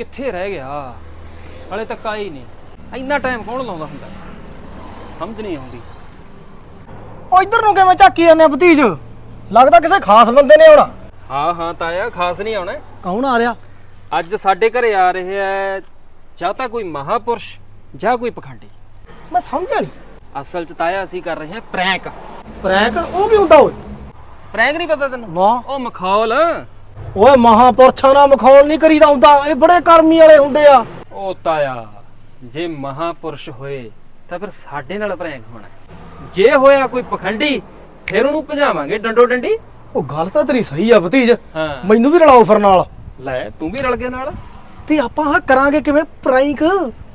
ਕਿੱਥੇ ਰਹਿ ਗਿਆ? ਹਲੇ ਤੱਕ ਆਈ ਨਹੀਂ। ਇੰਨਾ ਟਾਈਮ ਕੌਣ ਲਾਉਂਦਾ ਹੁੰਦਾ? ਸਮਝ ਨਹੀਂ ਆਉਂਦੀ। ਉਹ ਇੱਧਰ ਨੂੰ ਕਿਵੇਂ ਝਾਕੀ ਜਾਂਦੇ ਆ ਭਤੀਜ? ਲੱਗਦਾ ਕਿਸੇ ਖਾਸ ਬੰਦੇ ਨੇ ਆਉਣਾ। ਹਾਂ ਹਾਂ ਤਾਇਆ ਖਾਸ ਨਹੀਂ ਆਉਣਾ। ਕੌਣ ਆ ਰਿਹਾ? ਅੱਜ ਸਾਡੇ ਘਰੇ ਆ ਰਹੇ ਹੈ ਜਾਂ ਤਾਂ ਕੋਈ ਮਹਾਪੁਰਸ਼ ਜਾਂ ਕੋਈ ਪਖੰਡੀ। ਮੈਂ ਸਮਝਿਆ ਨਹੀਂ। ਅਸਲ ਚ ਤਾਇਆ ਅਸੀਂ ਕਰ ਰਹੇ ਹਾਂ ਪ੍ਰੈਂਕ। ਪ੍ਰੈਂਕ? ਉਹ ਕੀ ਹੁੰਦਾ ਓਏ? ਪ੍ਰੈਂਕ ਨਹੀਂ ਪਤਾ ਤੈਨੂੰ? ਉਹ ਮਖੌਲ। ਓਏ ਮਹਾਪੁਰਸ਼ਾਂ ਨਾਲ ਮਖੌਲ ਨਹੀਂ ਕਰੀਦਾ ਹੁੰਦਾ ਇਹ ਬੜੇ ਕਰਮੀ ਵਾਲੇ ਹੁੰਦੇ ਆ। ਉਹ ਤਾਇਆ ਜੇ ਮਹਾਪੁਰਸ਼ ਹੋਏ ਤਾਂ ਫਿਰ ਸਾਡੇ ਨਾਲ ਪ੍ਰੈਂਕ ਹੋਣਾ ਜੇ ਹੋਇਆ ਕੋਈ ਪਖੰਡੀ ਫਿਰ ਉਹਨੂੰ ਭਜਾਵਾਂਗੇ ਡੰਡੋ ਡੰਡੀ। ਉਹ ਗੱਲ ਤਾਂ ਤੇਰੀ ਸਹੀ ਆ ਭਤੀਜ ਹਾਂ। ਮੈਨੂੰ ਵੀ ਰਲਾਓ ਫਿਰ ਨਾਲ। ਲੈ ਤੂੰ ਵੀ ਰਲ ਗਿਆ ਨਾਲ। ਤੇ ਆਪਾਂ ਆਹ ਕਰਾਂਗੇ ਕਿਵੇਂ ਪ੍ਰੈਂਕ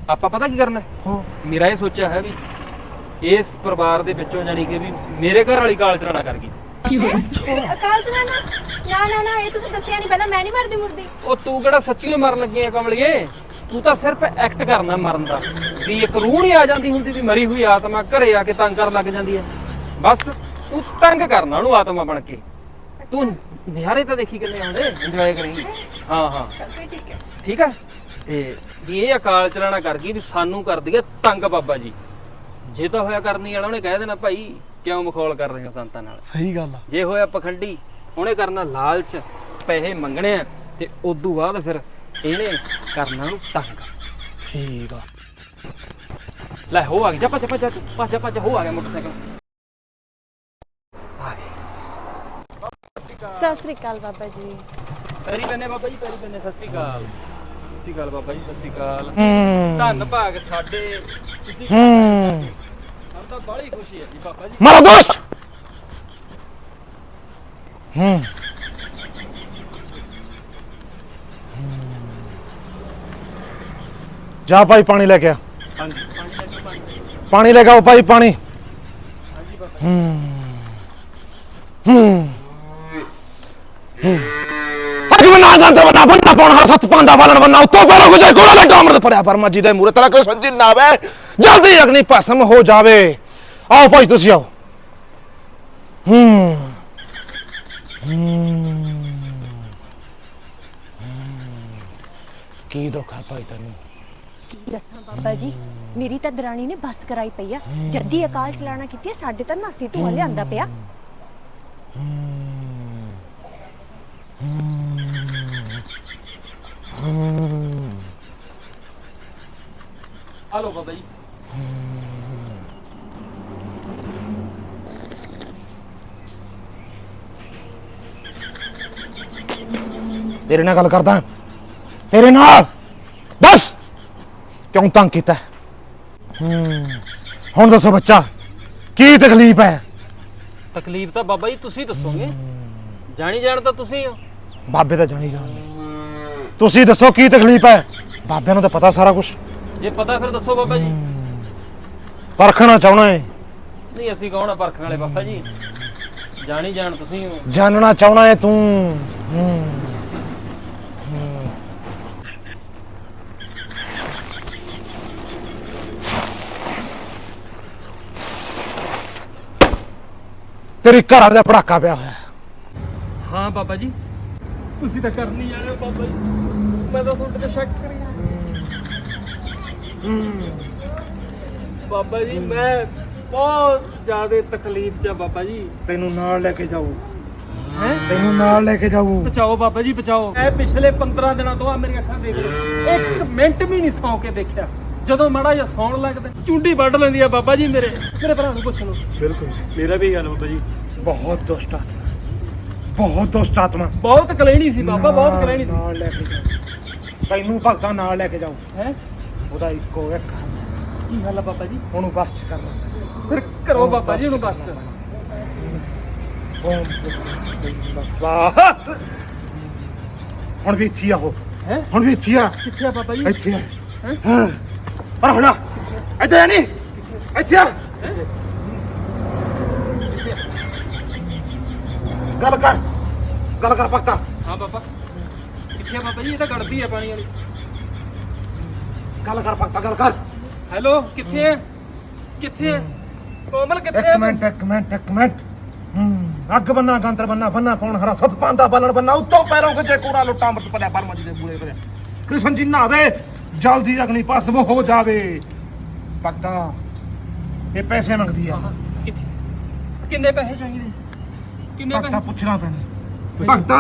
ਆਪਾਂ ਪਤਾ ਕੀ ਕਰਨਾ ਹੈ? ਹਾਂ। ਮੇਰਾ ਇਹ ਸੋਚਿਆ ਹੈ ਵੀ ਇਸ ਪਰਿਵਾਰ ਦੇ ਵਿੱਚੋਂ ਜਾਨੀ ਕਿ ਵੀ ਮੇਰੇ ਘਰ ਵਾਲੀ ਕਾਲ ਚਰਾਣਾ ਕਰ ਗਈ ਅਕਾਲ ਸੁਣਾਣਾ ਨਾ। ਨਾ ਨਾ ਇਹ ਤੁਸੀਂ ਦੱਸਿਆ ਨਹੀਂ ਪਹਿਲਾਂ ਮੈਂ ਨਹੀਂ ਮਰਦੀ ਮੁਰਦੀ। ਉਹ ਤੂੰ ਕਿਹੜਾ ਸੱਚੀ ਮਰਨ ਲੱਗੀ ਹੈ ਕਮਲੀਏ? ਤੂੰ ਤਾਂ ਸਿਰਫ ਐਕਟ ਕਰਨਾ ਮਰਨ ਦਾ। ਵੀ ਇੱਕ ਰੂਹ ਨਹੀਂ ਆ ਜਾਂਦੀ ਹੁੰਦੀ ਵੀ ਮਰੀ ਹੋਈ ਆਤਮਾ ਘਰੇ ਆ ਕੇ ਤੰਗ ਕਰਨ ਲੱਗ ਜਾਂਦੀ ਹੈ ਬਸ ਤੂੰ ਤੰਗ ਕਰਨਾ ਉਹਨੂੰ ਆਤਮਾ ਬਣ ਕੇ। ਤੂੰ ਨਿਹਾਰੇ ਤਾਂ ਦੇਖੀ ਕਿੰਨੇ ਆਉਂਦੇ ਇੰਜੋਏ ਕਰੇਂਗੀ ਹਾਂ ਹਾਂ। ਚਲ ਫਿਰ ਠੀਕ ਹੈ ਠੀਕ ਹੈ ਤੇ ਵੀ ਇਹ ਅਕਾਲ ਚਲਾਣਾ ਕਰ ਗਈ ਵੀ ਸਾਨੂੰ ਕਰ ਦਈਏ ਤੰਗ ਬਾਬਾ ਜੀ। ਜੇ ਤਾਂ ਹੋਇਆ ਕਰਨੀ ਵਾਲਾ ਉਹਨੇ ਕਹਿ ਦੇਣਾ ਭਾਈ ਕਿਉਂ ਮਖੌਲ ਕਰ ਰਹੇ ਹੋ ਸੰਤਾਂ ਨਾਲ? ਸਹੀ ਗੱਲ ਆ। ਜੇ ਹੋਇਆ ਪਖੰਡੀ ਉਹਨੇ ਕਰਨਾ ਲਾਲਚ ਪੈਸੇ ਮੰਗਣੇ ਆ ਤੇ ਉਦੋਂ ਬਾਅਦ ਫਿਰ ਇਹਨੇ ਕਰਨਾ ਨੂੰ ਤੰਗ। ਠੀਕ ਆ। ਲੈ ਹੋ ਆ ਗਿਆ ਜਾ ਭੱਜ ਭੱਜ ਭੱਜ ਭੱਜ ਹੋ ਆ ਗਿਆ ਮੋਟਰਸਾਈਕਲ। ਆ ਗਏ ਸਤਿ ਸ੍ਰੀ ਅਕਾਲ ਬਾਬਾ ਜੀ। ਪੈਰੀ ਬੰਨੇ ਬਾਬਾ ਜੀ ਪੈਰੀ ਬੰਨੇ ਸਤਿ ਸ੍ਰੀ ਅਕਾਲ। ਸਤਿ ਸ੍ਰੀ ਅਕਾਲ ਬਾਬਾ ਜੀ ਸਤਿ ਸ੍ਰੀ ਅਕਾਲ। ਧੰਨ ਭਾਗ ਸਾਡੇ। ਤੁਸੀਂ ਹੂੰ। ਤਾਂ ਬੜੀ ਖੁਸ਼ੀ ਹੈ ਜੀ ਬਾਬਾ ਜੀ। ਮਾਰਾ ਦੋਸਤ! ਹੂੰ। ਜਾ ਭਾਈ ਪਾਣੀ ਲੈ ਕੇ ਆ। ਹਾਂਜੀ ਪਾਣੀ ਲੈ ਕੇ ਪਾਣੀ ਪਾਣੀ ਲੈ ਕੇ ਆਓ ਭਾਈ ਪਾਣੀ। ਹਾਂਜੀ ਬਾਬਾ ਹੂੰ। ਮੈਂ ਨਾ ਜਾਂਦੇ ਬਣਾ ਬੰਨਾ ਪਾਉਣ ਹਰ ਸੱਤ ਪਾਂਦਾ ਬਾਲਣ ਬੰਨਾ ਉਤੋਂ ਪੈਰੋਂ ਗੁਜਰ ਕੋਲਾ ਲੈ ਅੰਮ੍ਰਿਤ ਪੜਿਆ ਪਰਮਾ ਜੀ ਦੇ ਮੂਰੇ ਤੇਰਾ ਕੋਈ ਸੰਜੀ ਨਾ ਆਵੇ ਜਲਦੀ ਅਗਨੀ ਭਸਮ ਹੋ ਜਾਵੇ। ਆਓ ਭਾਈ ਤੁਸੀਂ ਆਓ ਹੂੰ ਹੂੰ ਕੀ ਦੁੱਖ ਆ ਭਾਈ ਤੈਨੂੰ ਦੱਸਾਂ ਬਾਬਾ ਜੀ ਮੇਰੀ ਤਾਂ ਦਰਾਣੀ ਨੇ ਬੱਸ ਕਰਾਈ ਪਈ ਆ ਜੱਦੀ ਅਕਾਲ ਚਲਾਣਾ ਕੀਤੀ ਆ, ਸਾਡੇ ਤਾਂ ਨਾਸੀ ਧੂਆਂ ਲਿਆਂਦਾ ਪਿਆ ਹਲੋ ਬਾਬਾ ਜੀ ਤੇਰੇ ਨਾਲ ਗੱਲ ਕਰਦਾ। ਤੇਰੇ ਨਾਲ। ਦੱਸ। ਕਿਉਂ ਤੰਗ ਕੀਤਾ? ਹੂੰ। ਹੁਣ ਦੱਸੋ ਬੱਚਾ ਕੀ ਤਕਲੀਫ ਹੈ? ਤਕਲੀਫ ਤਾਂ ਬਾਬਾ ਜੀ ਤੁਸੀਂ ਦੱਸੋਗੇ। ਜਾਣੀ ਜਾਣ ਤਾਂ ਤੁਸੀਂ ਹੋ। ਬਾਬੇ ਤਾਂ ਜਾਣੀ ਜਾਣਦੇ ਤੁਸੀਂ ਦੱਸੋ ਕੀ ਤਕਲੀਫ ਹੈ? ਬਾਬਿਆਂ ਨੂੰ ਤਾਂ ਪਤਾ ਸਾਰਾ ਕੁਝ ਜੇ ਪਤਾ ਫਿਰ ਦੱਸੋ ਬਾਬਾ ਜੀ। ਪਰਖਣਾ ਚਾਹਣਾ ਹੈ। ਨਹੀਂ ਅਸੀਂ ਕੌਣ ਆ ਪਰਖਣ ਵਾਲੇ ਬਾਬਾ ਜੀ? ਜਾਣੀ ਜਾਣ ਤੁਸੀਂ ਹੋ। ਜਾਣਨਾ ਚਾਹਣਾ ਹੈ ਤੂੰ। ਹੂੰ। ਤੇਰੀ ਘਰ ਵਾਲੇ ਦਾ ਪੜਾਕਾ ਪਿਆ ਹੋਇਆ। ਹੈ। ਹਾਂ ਬਾਬਾ ਜੀ। ਤੁਸੀਂ ਤਾਂ ਕਰ ਨਹੀਂ ਜਾਣੇ ਹੋ ਬਾਬਾ ਜੀ। ਮੈਂ ਤਾਂ ਤੁਹਾਡੇ ਤੇ ਸ਼ੱਕ ਕਰੀ ਬਾਬਾ ਜੀ ਮੈਂ ਬਹੁਤ ਜ਼ਿਆਦਾ ਤਕਲੀਫ 'ਚ ਆ ਬਾਬਾ ਜੀ। ਤੈਨੂੰ ਨਾਲ ਲੈ ਕੇ ਜਾਊ। ਹੈ? ਤੈਨੂੰ ਨਾਲ ਲੈ ਕੇ ਜਾਊ। ਬਚਾਓ ਬਾਬਾ ਜੀ ਬਚਾਓ। ਮੈਂ ਪਿਛਲੇ 15 ਦਿਨਾਂ ਤੋਂ ਆ ਮੇਰੀ ਅੱਖਾਂ ਦੇਖ ਲਓ। ਇੱਕ ਮਿੰਟ ਵੀ ਨਹੀਂ ਸੌਂ ਕੇ ਦੇਖਿਆ। ਜਦੋਂ ਮਾੜਾ ਜਿਹਾ ਸੌਣ ਲੱਗਦਾ ਚੁੰਡੀ ਵੱਢ ਲੈਂਦੀ ਆ ਬਾਬਾ ਜੀ ਮੇਰੇ। ਮੇਰੇ ਭਰਾ ਨੂੰ ਪੁੱਛ ਲਓ। ਬਿਲਕੁਲ। ਮੇਰਾ ਵੀ ਗੱਲ ਬਾਬਾ ਜੀ। ਬਹੁਤ ਦੁਸ਼ਟ ਆਤਮਾ। ਬਹੁਤ ਦੁਸ਼ਟ ਆਤਮਾ। ਬਹੁਤ ਕਲੇਣੀ ਸੀ ਬਾਬਾ ਬਹੁਤ ਕਲੇਣੀ ਸੀ। ਨਾਲ ਲੈ ਕੇ ਜਾਊ ਤੈਨੂੰ ਭਗਤਾਂ ਨਾਲ ਲੈ ਕੇ ਜਾਊ ਹੈ? ਉਹਦਾ ਇੱਕੋ ਇੱਕ। ਕੀ ਗੱਲ ਆ ਬਾਬਾ ਜੀ? ਉਹਨੂੰ ਬਸ ਚ ਕਰਨਾ ਫਿਰ ਕਰੋ ਬਾਬਾ ਜੀ ਉਹਨੂੰ ਬਸ। ਵਾਹ ਹੁਣ ਵੀ ਇੱਥੇ ਆ ਉਹ। ਹੈ? ਹੁਣ ਵੀ ਇੱਥੇ ਆ। ਕਿੱਥੇ ਆ ਬਾਬਾ ਜੀ? ਇੱਥੇ ਆ। ਹੈਂ? ਪਰ ਹੁਣ ਇੱਥੇ ਆ ਨਹੀਂ ਇੱਥੇ ਆ। ਗੱਲ ਕਰ। ਗੱਲ ਕਰ ਭਗਤਾ ਹਾਂ ਬਾਬਾ ਕਿੱਥੇ ਆ ਬਾਬਾ ਜੀ? ਇਹ ਤਾਂ ਗੜਦੀ ਆ ਪਾਣੀ ਵਾਲੀ। ਗੱਲ ਕਰ ਭਗਤਾ ਗੱਲ ਕਰ। ਹੈਲੋ ਕਿੱਥੇ ਕਿੱਥੇ ਕੋਮਲ ਕਿੱਥੇ ਇੱਕ ਮਿੰਟ ਇੱਕ ਮਿੰਟ ਇੱਕ ਮਿੰਟ। ਹੂੰ ਅੱਗ ਬੰਨਾ ਗੰਤਰ ਬੰਨਾ ਬੰਨਾ ਕੌਣ ਹਰਾ ਸਤ ਪਾਂਦਾ ਬਾਲਣ ਬੰਨਾ ਉੱਤੋਂ ਪੈਰੋਂ ਕੇ ਜੇ ਕੋਰਾ ਲੁੱਟਾਂ ਮਤ ਪੜਿਆ ਪਰਮ ਜੀ ਦੇ ਬੂਲੇ ਤੇ ਕ੍ਰਿਸ਼ਨ ਜੀ ਨਾਵੇ ਜਲਦੀ ਅਗਨੀ ਭਸਮ ਹੋ ਜਾਵੇ। ਭਗਤਾ ਇਹ ਪੈਸੇ ਮੰਗਦੀ ਆ। ਕਿੱਥੇ? ਕਿੰਨੇ ਪੈਸੇ ਚਾਹੀਦੇ? ਕਿੰਨੇ ਭਗਤਾ ਪੈਸੇ ਪੁੱਛਣਾ ਪੈਣਾ। ਭਗਤਾ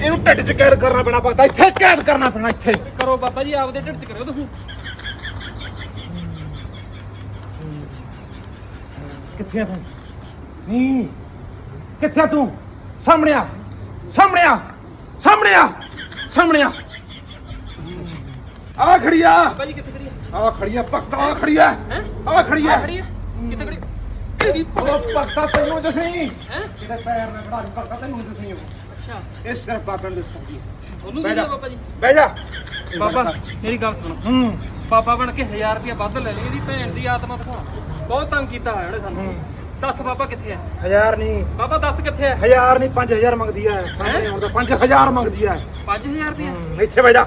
ਇਹਨੂੰ ਢਿੱਡ 'ਚ ਕੈਦ ਕਰਨਾ ਪੈਣਾ ਭਗਤਾ। ਇੱਥੇ ਕੈਦ ਕਰਨਾ ਪੈਣਾ ਇੱਥੇ। ਕਰੋ ਬਾਬਾ ਜੀ ਆਪਦੇ ਢਿੱਡ ਚ ਕਰੋ ਤੁਸੀਂ। ਕਿੱਥੇ ਆ ਤੂੰ? ਨਹੀਂ ਕਿੱਥੇ ਆ ਤੂੰ? ਸਾਹਮਣੇ ਆ। ਸਾਹਮਣੇ ਆ। ਸਾਹਮਣੇ ਆ। ਸਾਹਮਣੇ ਆ। ਆ ਖੜੀ ਆ। ਕਿੱਥੇ ਆ? ਖੜੀ ਆ ਭਗਤਾ ਆ ਖੜੀ ਆ। ਹੈ? ਆ ਖੜੀ ਆ। ਖੜੀ ਆ? ਕਿੱਥੇ ਖੜੀ? ਉਹ ਤੈਨੂੰ ਦੱਸੀ ਹੈ? ਕਿਤੇ ਪੈਰ ਨਾ ਖੜਾ ਭਗਤਾ ਤੈਨੂੰ ਦੱਸੀ ਅੱਛਾ। ਇਹ ਸਿਰਫ ਬਾਬਾ ਨੂੰ ਦੱਸੀ ਉਹਨੂੰ ਬਹਿ ਦੇ ਜਾ। ਬਾਬਾ ਜੀ? ਬਹਿ ਜਾ। ਬਾਬਾ ਮੇਰੀ ਗੱਲ ਸੁਣੋ। ਹੂੰ। ਪਾਪਾ ਬਣ ਕੇ 1000 ਰੁਪਇਆ ਵੱਧ ਲੈ ਲਈ ਇਹਦੀ ਭੈਣ ਦੀ ਆਤਮਾ ਦਿਖਾ। ਬਹੁਤ ਤੰਗ ਕੀਤਾ ਹੋਇਆ ਉਹਨੇ ਸਾਨੂੰ। ਦੱਸ ਬਾਬਾ ਕਿੱਥੇ ਹੈ? ਹਜ਼ਾਰ ਨਹੀਂ। ਬਾਬਾ ਦੱਸ ਕਿੱਥੇ ਹੈ? ਹਜ਼ਾਰ ਨਹੀਂ 5000 ਮੰਗਦੀ ਐ ਸਾਹਮਣੇ ਆਉਂਦਾ 5000 ਮੰਗਦੀ ਐ 5000 ਰੁਪਇਆ? ਹੂੰ, ਇੱਥੇ ਬਹਿ ਜਾ।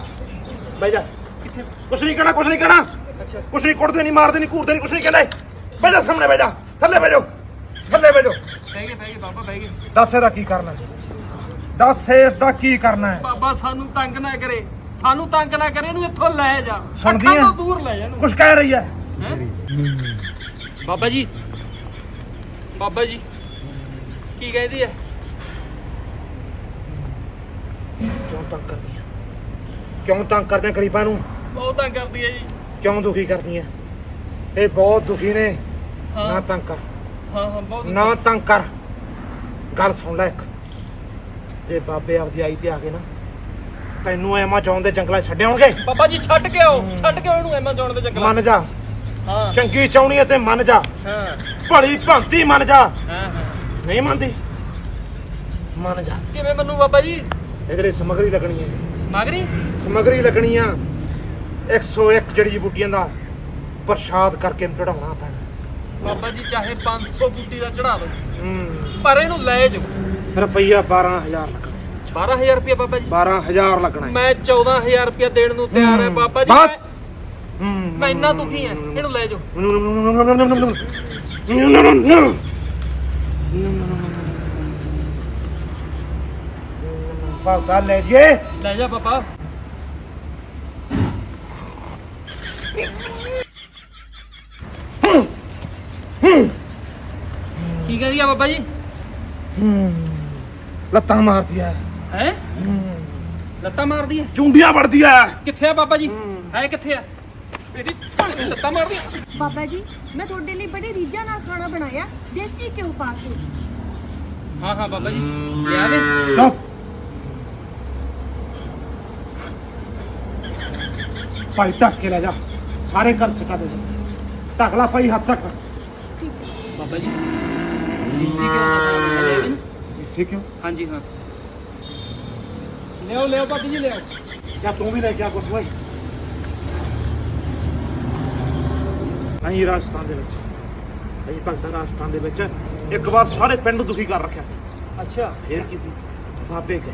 ਬਹਿ ਜਾ। ਕਿੱਥੇ? ਕੁਛ ਨਹੀਂ ਕਹਿਣਾ ਕੁਛ ਨਹੀਂ ਕਹਿਣਾ। ਅੱਛਾ। ਕੁਛ ਨਹੀਂ ਕੁੱਟਦੇ ਨਹੀਂ ਮਾਰਦੇ ਨਹੀਂ ਘੂਰਦੇ ਨਹੀਂ ਕੁਛ ਨਹੀਂ ਕਹਿੰਦੇ। ਜਾ ਸਾਹਮਣੇ ਜਾ। ਥੱਲੇ ਜਾ ਥੱਲੇ ਜਾ ਬਹਿ ਗਏ ਬਹਿ ਗਏ ਬਾਬਾ ਬਹਿ ਗਏ। ਦੱਸ ਇਹਦਾ ਕੀ ਕਰਨਾ ਹੈ? ਦੱਸ ਇਸ ਦਾ ਕੀ ਕਰਨਾ ਹੈ? ਬਾਬਾ ਸਾਨੂੰ ਤੰਗ ਨਾ ਕਰੇ। ਸਾਨੂੰ ਤੰਗ ਨਾ ਕਰੇ ਇਹਨੂੰ ਇੱਥੋਂ ਲੈ ਜਾ। ਸੁਣਦੀ ਅੱਖਾਂ ਹੈ? ਤੋਂ ਦੂਰ ਲੈ ਜਾ ਇਹਨੂੰ। ਕੁਛ ਕਹਿ ਰਹੀ ਹੈ? ਹੈਂ? ਬਾਬਾ ਜੀ। ਬਾਬਾ ਜੀ ਕੀ ਕਹਿੰਦੀ ਹੈ? ਕਿਉਂ ਤੰਗ ਕਰਦੀ ਕਿਉਂ ਤੰਗ ਕਰਦੇ ਆ ਗਰੀਬਾਂ ਨੂੰ? ਬਹੁਤ ਤੰਗ ਕਰਦੀ ਹੈ ਜੀ। ਕਿਉਂ ਦੁਖੀ ਕਰਦੀ ਹੈ ਇਹ ਬਹੁਤ ਦੁਖੀ ਨੇ। ਨਾ ਹਾਂ ਤੰਗ ਕਰ। ਹਾਂ ਹਾਂ ਬਹੁਤ ਨਾ ਤੰਗ ਕਰ। ਗੱਲ ਸੁਣ ਲੈ ਇੱਕ। ਜੇ ਬਾਬੇ ਆਪਦੀ ਆਈ ਤੇ ਆ ਗਏ ਨਾ ਤੈਨੂੰ ਐਮਾਜ਼ੋਨ ਦੇ ਜੰਗਲਾਂ 'ਚ ਛੱਡ ਆਉਣਗੇ? ਬਾਬਾ ਜੀ ਛੱਡ ਕੇ ਆਓ। ਛੱਡ ਕੇ ਆਓ ਇਹਨੂੰ ਐਮਾਜ਼ੋਨ ਦੇ ਜੰਗਲਾਂ ਮੰਨ ਜਾ। ਹਾਂ। ਚੰਗੀ ਚਾਉਣੀ ਹੈ ਤੇ ਮੰਨ ਜਾ। ਹਾਂ। ਭਲੀ ਭੰਤੀ ਮੰਨ ਜਾ। ਹਾਂ ਹਾਂ। ਨਹੀਂ ਮੰਨਦੀ? ਮੰਨ ਜਾ। ਕਿਵੇਂ ਮੰਨੂ ਬਾਬਾ ਜੀ? ਇਹਦੇ ਲਈ ਸਮਗਰੀ ਲੱਗਣੀ ਹੈ। ਸਮਗਰੀ ਸਮਗਰੀ ਲੱਗਣੀ ਆ 101 ਜੜੀ ਬੂਟੀਆਂ ਦਾ ਪ੍ਰਸ਼ਾਦ ਕਰਕੇ ਚੜਾਉਣਾ ਪੈਣਾ ਬਾਬਾ ਜੀ ਚਾਹੇ 500 ਬੂਟੀ ਦਾ ਚੜਾ ਦਿਓ ਹੂੰ ਪਰ ਇਹਨੂੰ ਲੈ ਜਾਓ ਰੁਪਈਆ 12000 ਲੱਗਣਾ 12000 ਰੁਪਏ ਬਾਬਾ ਜੀ 12000 ਲੱਗਣਾ ਹੈ। ਮੈਂ 14000 ਰੁਪਏ ਦੇਣ ਨੂੰ ਤਿਆਰ ਹਾਂ ਬਾਬਾ ਜੀ ਬਸ ਮੈਂ- ਹੂੰ ਮੈਂ ਇੰਨਾ ਦੁਖੀ ਹਾਂ ਇਹਨੂੰ ਲੈ ਜਾਓ ਭਗਤਾ ਲੈ ਜੀਏ। ਲੈ ਜਾ ਬਾਬਾ ਕੀ ਕਰੀਆ ਬਾਬਾ ਜੀ? ਲੱਤਾਂ ਮਾਰਦੀ ਐ। ਹੈ? ਲੱਤਾਂ ਮਾਰਦੀ ਹੈ ਚੁੰਡੀਆਂ ਵੜਦੀ ਐ। ਕਿੱਥੇ ਆ ਬਾਬਾ ਜੀ? ਹੈ। ਕਿੱਥੇ ਆ? ਭੈਣ ਦੀ ਲੱਤਾਂ ਮਾਰਦੀ ਆ। ਬਾਬਾ ਜੀ ਮੈਂ ਤੁਹਾਡੇ ਲਈ ਬੜੇ ਰੀਝਾਂ ਨਾਲ ਖਾਣਾ ਬਣਾਇਆ। ਦੇਸੀ ਘਿਓ ਪਾ ਕੇ। ਹਾਂ ਹਾਂ ਬਾਬਾ ਜੀ। ਲਿਆ ਦੇ। ਲਓ। ਭਾਈ ਢੱਕ ਕੇ ਲੈ ਜਾ। ਸਾਰੇ ਘਰ ਸਕਾ ਦੇ ਢੱਕ ਲਾ ਭਾਈ ਹੱਥ ਤੱਕ ਬਾਬਾ ਜੀ ਦੇਸੀ ਕਿਉਂ ਦਾ ਖਾਣਾ ਬਣਾ ਲਿਆ ਜੀ ਇਸੇ ਕਿਉਂ? ਹਾਂਜੀ ਹਾਂ। ਲਿਓ ਲਿਓ ਬਾਬਾ ਜੀ ਲਿਓ ਜਾਂ ਤੂੰ ਵੀ ਲੈ ਕੇ ਆ ਕੁਛ ਅਸੀਂ ਰਾਜਸਥਾਨ ਦੇ ਵਿੱਚ। ਅਸੀਂ ਪਾਕਿਸਤਾਨ ਰਾਜਸਥਾਨ ਦੇ ਵਿੱਚ ਇੱਕ ਵਾਰ ਸਾਰੇ ਪਿੰਡ ਦੁਖੀ ਕਰ ਰੱਖਿਆ ਸੀ। ਅੱਛਾ। ਫੇਰ ਕੀ ਸੀ? ਬਾਬੇ ਗਏ।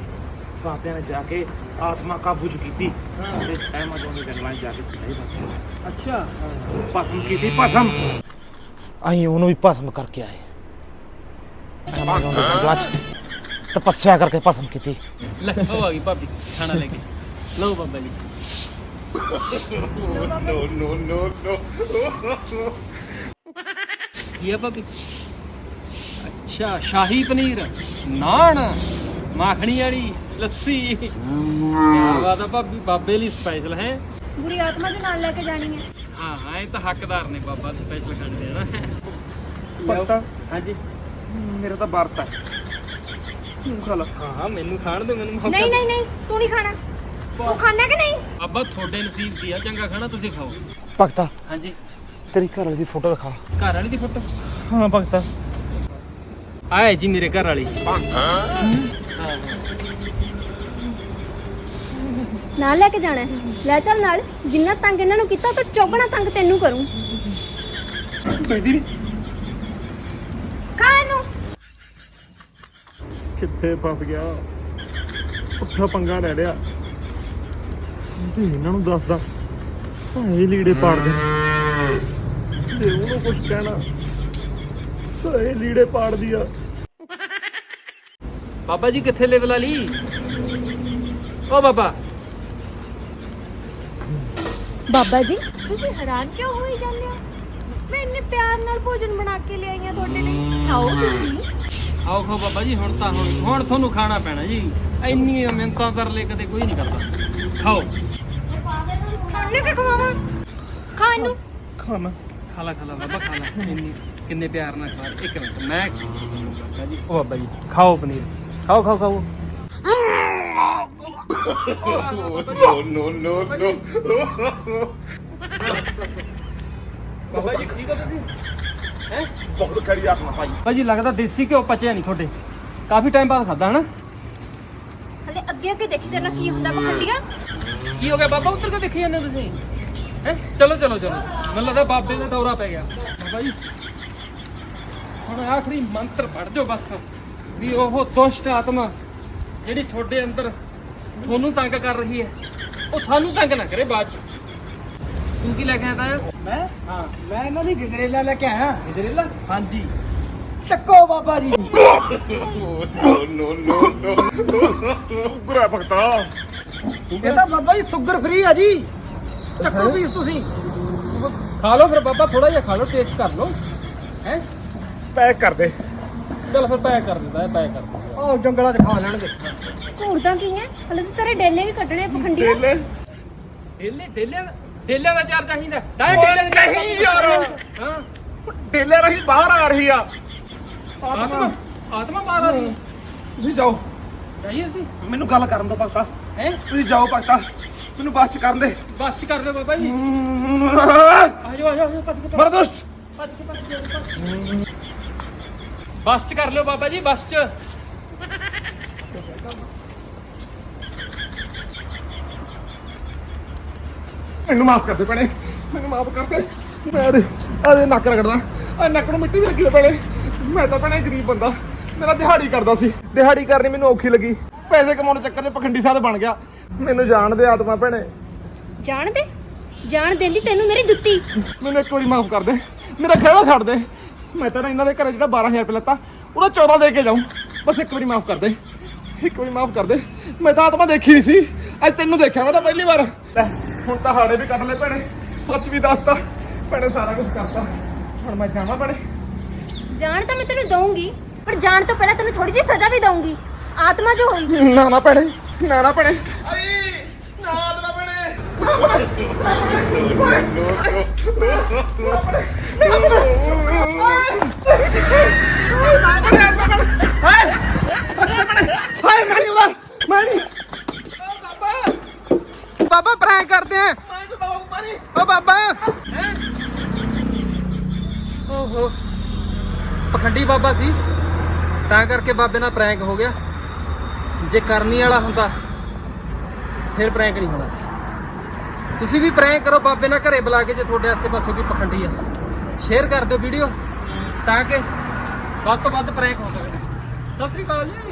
ਬਾਬਿਆਂ ਨੇ ਜਾ ਕੇ ਆਤਮਾ ਕਾਬੂ ਚ ਕੀਤੀ। ਤੇ ਐਮਾਜ਼ੋਨ ਦੇ ਜੰਗਲਾਂ 'ਚ ਜਾ ਕੇ ਸਿਖਾਈ ਬਾਬੇ ਅੱਛਾ। ਭਸਮ ਕੀਤੀ ਭਸਮ। ਅਸੀਂ ਉਹਨੂੰ ਵੀ ਭਸਮ ਕਰਕੇ ਆਏ। ਐਮਾਜ਼ੋਨ ਦੇ ਜੰਗਲਾਂ 'ਚ ਤਪੱਸਿਆ ਕਰਕੇ ਭਸਮ ਕੀਤੀ। ਲੈ ਉਹ ਆ ਗਈ ਭਾਬੀ ਖਾਣਾ ਲੈ ਕੇ। ਲਓ ਬਾਬਾ ਜੀ। ਕੀ ਹੈ ਭਾਬੀ? ਅੱਛਾ ਸ਼ਾਹੀ ਪਨੀਰ ਨਾਨ। ਮਾਖਣੀ ਵਾਲੀ ਲੱਸੀ। ਕੀ ਬਾਤ ਆ ਭਾਬੀ ਬਾਬੇ ਲਈ ਸਪੈਸ਼ਲ ਹੈ? ਬੁਰੀ ਆਤਮਾ ਦੇ ਨਾਲ ਲੈ ਕੇ ਜਾਣੀ ਹੈ। ਹਾਂ ਹਾਂ ਇਹ ਤਾਂ ਹੱਕਦਾਰ ਨੇ ਬਾਬਾ ਸਪੈਸ਼ਲ ਖਾਣੇ ਦੇ ਨਾ। ਪਤਾ? ਹਾਂਜੀ। ਮੇਰਾ ਤਾਂ ਵਰਤ ਹੈ ਤੂੰ ਖਾ ਲਾ। ਹਾਂ ਹਾਂ ਮੈਨੂੰ ਖਾਣ ਦਿਓ ਮੈਨੂੰ ਮੌਕਾ ਨਹੀਂ ਨਹੀਂ ਨਹੀਂ ਤੂੰ ਨਹੀਂ ਖਾਣਾ। ਤੂੰ ਖਾਣਾ ਕਿ ਨਹੀਂ? ਬਾਬਾ ਤੁਹਾਡੇ ਨਸੀਬ ਸੀ ਆ ਚੰਗਾ ਖਾਣਾ ਤੁਸੀਂ ਖਾਓ। ਭਗਤਾ ਹਾਂਜੀ। ਤੇਰੀ ਘਰ ਵਾਲੀ ਦੀ ਫੋਟੋ ਦਿਖਾ। ਘਰ ਵਾਲੀ ਦੀ ਫੋਟੋ? ਹਾਂ ਭਗਤਾ। ਆਏ ਜੀ ਮੇਰੇ ਘਰ ਵਾਲੀ। ਨਾਲ ਲੈ ਕੇ ਜਾਣਾ ਹੈ। ਲੈ ਚੱਲ ਨਾਲ। ਜਿੰਨਾ ਤੰਗ ਇਹਨਾਂ ਨੂੰ ਕੀਤਾ ਤਾਂ ਚੌਗਣਾ ਤੰਗ ਤੈਨੂੰ ਕਰੂੰ। ਇਹਨੂੰ। ਕਿੱਥੇ ਫਸ ਗਿਆ? ਪੁੱਠਾ ਪੰਗਾ ਲੈ ਲਿਆ। ਜੇ ਇਹਨਾਂ ਨੂੰ ਦੱਸਦਾ ਤਾਂ ਇਹ ਲੀੜੇ ਪਾੜ ਦੇ ਜੇ ਉਹਨੂੰ ਕੁਝ ਕਹਿਣਾ ਤਾਂ ਇਹ ਲੀੜੇ ਪਾੜਦੀ ਆ। ਬਾਬਾ ਜੀ ਕਿੱਥੇ ਲੈਵਲ ਵਾਲੀ? ਓ ਬਾਬਾ। ਬਾਬਾ ਜੀ? ਤੁਸੀਂ ਹੈਰਾਨ ਕਿਉਂ ਹੋਈ ਜਾਂਦੇ ਹੋ? ਮੈਂ ਇੰਨੇ ਪਿਆਰ ਨਾਲ ਭੋਜਨ ਬਣਾ ਕੇ ਲਿਆਈ ਹਾਂ ਤੁਹਾਡੇ ਲਈ। ਖਾਓ ਤੁਸੀਂ। ਆਓ ਖੋ ਬਾਬਾ ਜੀ ਹੁਣ ਤਾਂ ਹੁਣ ਹੁਣ ਤੁਹਾਨੂੰ ਖਾਣਾ ਪੈਣਾ ਜੀ। ਇੰਨੀਆਂ ਮਿਹਨਤਾਂ ਤਰਲੇ ਕਦੇ ਕੋਈ ਨਹੀਂ ਕਰਦਾ। ਖਾਓ। ਖਾਣੇ ਕਿ ਖਵਾਵਾਂ। ਖਾਣ ਨੂੰ। ਖਾਣਾ ਖਾ ਲਾ ਖਾ ਲਾ ਬਾਬਾ ਖਾ ਲਾ। ਇੰਨੀ ਕਿੰਨੇ ਪਿਆਰ ਨਾਲ ਖਾ ਇੱਕ ਮਿੰਟ ਮੈਂ ਬਾਬਾ ਜੀ ਉਹ ਬਾਬਾ ਜੀ ਖਾਓ ਪਨੀਰ। ਖਾਓ ਖਾਓ ਖਾਓ। ਨੋ ਨੋ ਨੋ ਬਾਬਾ ਜੀ ਠੀਕ ਹੋ ਤੁਸੀਂ? ਹੈ? ਬਹੁਤ ਕੜੀ ਆਖਣਾ ਭਾਈ। ਬਾਬਾ ਜੀ ਲੱਗਦਾ ਦੇਸੀ ਘਿਓ ਪਚਿਆ ਨਹੀਂ ਤੁਹਾਡੇ। ਕਾਫੀ ਟਾਈਮ ਬਾਅਦ ਖਾਦਾ ਹਨਾ? ਹਲੇ ਅੱਗੇ ਅੱਗੇ ਦੇਖੀ ਤੇਰੇ ਕੀ ਹੁੰਦਾ ਪਖੰਡੀਆਂ। ਕੀ ਹੋ ਗਿਆ ਬਾਬਾ? ਉੱਤਰ ਕੇ ਦੇਖੀ ਜਾਂਦੇ ਹੋ ਤੁਸੀਂ? ਹੈ? ਚਲੋ ਚਲੋ ਚਲੋ। ਮੈਨੂੰ ਲੱਗਦਾ ਬਾਬੇ ਦਾ ਦੌਰਾ ਪੈ ਗਿਆ। ਬਾਬਾ ਜੀ ਹੁਣ ਆਖਰੀ ਮੰਤਰ ਪੜ ਦਿਓ ਬਸ। ਵੀ ਉਹ ਦੁਸ਼ਟ ਆਤਮਾ ਜਿਹੜੀ ਤੁਹਾਡੇ ਅੰਦਰ ਤੁਹਾਨੂੰ ਤੰਗ ਕਰ ਰਹੀ ਹੈ ਉਹ ਸਾਨੂੰ ਤੰਗ ਨਾ ਕਰੇ ਬਾਅਦ ਚ। ਤੂੰ ਕੀ ਲੈ ਕੇ ਆਇਆ ਮੈਂ? ਹਾਂ। ਮੈਂ ਇਹਨਾਂ ਦੀ ਗਜਰੇਲਾ ਲੈ ਕੇ ਆਇਆ। ਗਜਰੇਲਾ? ਹਾਂਜੀ। ਚੱਕੋ ਬਾਬਾ ਜੀ। ਨੋ ਨੋ ਨੋ ਨੋ ਗੁਰਾ ਭਗਤਾ ਇਹ ਤਾਂ ਬਾਬਾ ਜੀ ਸ਼ੂਗਰ ਫ੍ਰੀ ਆ ਜੀ। ਚੱਕੋ ਪੀਸ ਤੁਸੀਂ। ਖਾ ਲਓ ਫਿਰ ਬਾਬਾ ਥੋੜਾ ਜਿਹਾ ਖਾ ਲਓ ਟੇਸਟ ਕਰ ਲਓ। ਹੈ? ਪੈਕ ਕਰ ਦੇ। ਚਲ ਫਿਰ ਪੈਕ ਕਰ ਦਿੰਦਾ ਪੈਕ ਕਰ ਦਿੰਦਾ। ਆਹ ਜੰਗਲਾਂ 'ਚ ਖਾ ਲੈਣਗੇ। ਘੂਰਦਾ ਕੀ ਹੈ? ਹਲੇ ਤਾਂ ਤੇਰੇ ਡੇਲੇ ਵੀ ਕੱਢਣੇ ਪਖੰਡੀਆਂ। ਡੇਲੇ? ਡੇਲੇ ਡੇਲੇ ਡੇਲੇ ਦਾ ਚਾਰ ਚਾਹੀਦਾ। ਡਾਇ ਡੇਲੇ ਦਾ ਨਹੀਂ ਯਾਰ। ਹਾਂ। ਡੇਲੇ ਰਹੀ ਬਾਹਰ ਆ ਰਹੀ ਆ। ਆਤਮਾ ਆਤਮਾ ਬਾਹਰ ਆ ਰਹੀ। ਤੁਸੀਂ ਜਾਓ। ਚਾਹੀਏ ਸੀ ਮੈਨੂੰ ਗੱਲ ਕਰਨ ਦੋ ਭਗਤਾ ਹੈ? ਤੁਸੀਂ ਜਾਓ ਭਗਤਾ ਮੈਨੂੰ ਬੱਸ ਚ ਕਰਨ ਦੇ। ਬਸ ਚ ਕਰ ਦਿਓ ਬਾਬਾ ਜੀ। ਆ ਜਾਓ ਆ ਜਾਓ ਭੱਜ ਕੇ ਮਰਦੋਸਤ ਕੇ ਭੱਜ ਕੇ। ਬਸ ਚ ਕਰ ਲਿਓ ਬਾਬਾ ਜੀ ਬਸ ਚ। ਮੈਨੂੰ ਮਾਫ ਕਰ ਦੇ ਭੈਣੇ ਮੈਨੂੰ ਮਾਫ ਕਰ ਦੇ ਮੈਂ ਦੇ ਆਦੇ ਨੱਕ ਰਗੜਦਾ ਆ ਨੱਕ ਨੂੰ ਮਿੱਟੀ ਵੀ ਲੱਗੀ ਹੋਈ ਭੈਣੇ। ਮੈਂ ਤਾਂ ਭੈਣੇ ਗਰੀਬ ਬੰਦਾ ਮੇਰਾ ਦਿਹਾੜੀ ਕਰਦਾ ਸੀ। ਦਿਹਾੜੀ ਕਰਨੀ ਮੈਨੂੰ ਔਖੀ ਲੱਗੀ। ਪੈਸੇ ਕਮਾਉਣ ਦੇ ਚੱਕਰ 'ਚ ਪਖੰਡੀ ਸਾਧ ਬਣ ਗਿਆ। ਮੈਨੂੰ ਜਾਣ ਦੇ ਆਤਮਾ ਭੈਣੇ। ਜਾਣ ਦੇ? ਜਾਣ ਦੇਂਦੀ ਤੈਨੂੰ ਮੇਰੀ ਜੁੱਤੀ। ਮੈਨੂੰ ਇੱਕ ਵਾਰੀ ਮਾਫ ਕਰ ਦੇ। ਮੇਰਾ ਖੇੜਾ ਛੱਡ ਦੇ। ਮੈਂ ਤਾਂ ਨਾ ਇਹਨਾਂ ਦੇ ਘਰੇ ਜਿਹੜਾ 12000 ਰੁਪਏ ਲੱਤਾ ਉਹਦਾ 14 ਦੇ ਕੇ ਜਾਊਂ। ਬਸ ਇੱਕ ਵਾਰੀ ਮਾਫ ਕਰ ਦੇ। ਇੱਕ ਵਾਰੀ ਮਾਫ ਕਰ ਦੇ। ਮੈਂ ਤਾਂ ਆਤਮਾ ਦੇਖੀ ਨਹੀਂ ਸੀ। ਅੱਜ ਤੈਨੂੰ ਦੇਖਿਆ ਮੈਂ ਤਾਂ ਪਹਿਲੀ ਵਾਰ। ਲੈ ਹੁਣ ਤਾਂ ਹਾੜੇ ਵੀ ਕੱਢ ਲੈ ਭੈਣੇ। ਸੱਚ ਵੀ ਦੱਸਤਾ। ਭੈਣੇ ਸਾਰਾ ਕੁਝ ਕਰਤਾ। ਹੁਣ ਮੈਂ ਜਾਵਾਂ ਭੈਣੇ। ਜਾਣ ਤਾਂ ਮੈਂ ਤੈਨੂੰ ਦਊਂਗੀ ਪਰ ਜਾਣ ਤੋਂ ਪਹਿਲਾਂ ਤੈਨੂੰ ਥੋੜੀ ਜਿਹੀ ਸਜ਼ਾ ਵੀ ਦਊਂਗੀ। ਆਤਮਾ ਜੋ ਹੋਈ। ਨਾ ਨਾ ਭੈਣੇ ਨਾ ਨਾ ਭੈਣੇ। ਆਈ ਨਾ ਆਤਮਾ ਭੈਣੇ ਹਾਏ ਮੈਂ ਨਹੀਂ ਉਧਰ ਮੈਂ ਨਹੀਂ ਬਾਬਾ ਪ੍ਰੈਂਕ ਕਰਦੇ ਆ ਮੈਂ ਕੋਈ ਬਾਬਾ ਉੱਪਰ ਨਹੀਂ ਓ ਬਾਬਾ ਓਹੋ ਪਖੰਡੀ ਬਾਬਾ ਸੀ ਤਾਂ ਕਰਕੇ ਬਾਬੇ ਨਾਲ ਪ੍ਰੈਂਕ ਹੋ ਗਿਆ ਜੇ ਕਰਨੀ ਵਾਲਾ ਹੁੰਦਾ ਫਿਰ ਪ੍ਰੈਂਕ ਨਹੀਂ ਹੋਣਾ ਸੀ ਤੁਸੀਂ ਵੀ ਪ੍ਰੈਂਕ ਕਰੋ, ਬਾਬੇ ਨਾਲ ਘਰੇ ਬੁਲਾ ਕੇ ਜੇ ਤੁਹਾਡੇ ਆਸੇ-ਪਾਸੇ ਕੋਈ ਪਖੰਡੀ ਆ। ਸ਼ੇਅਰ ਕਰ ਦਿਓ ਵੀਡੀਓ ਤਾਂ ਕਿ ਵੱਧ ਤੋਂ ਵੱਧ ਪ੍ਰੈਂਕ ਹੋ ਸਕੇ। ਸਤਿ ਸ੍ਰੀ ਅਕਾਲ ਜੀ।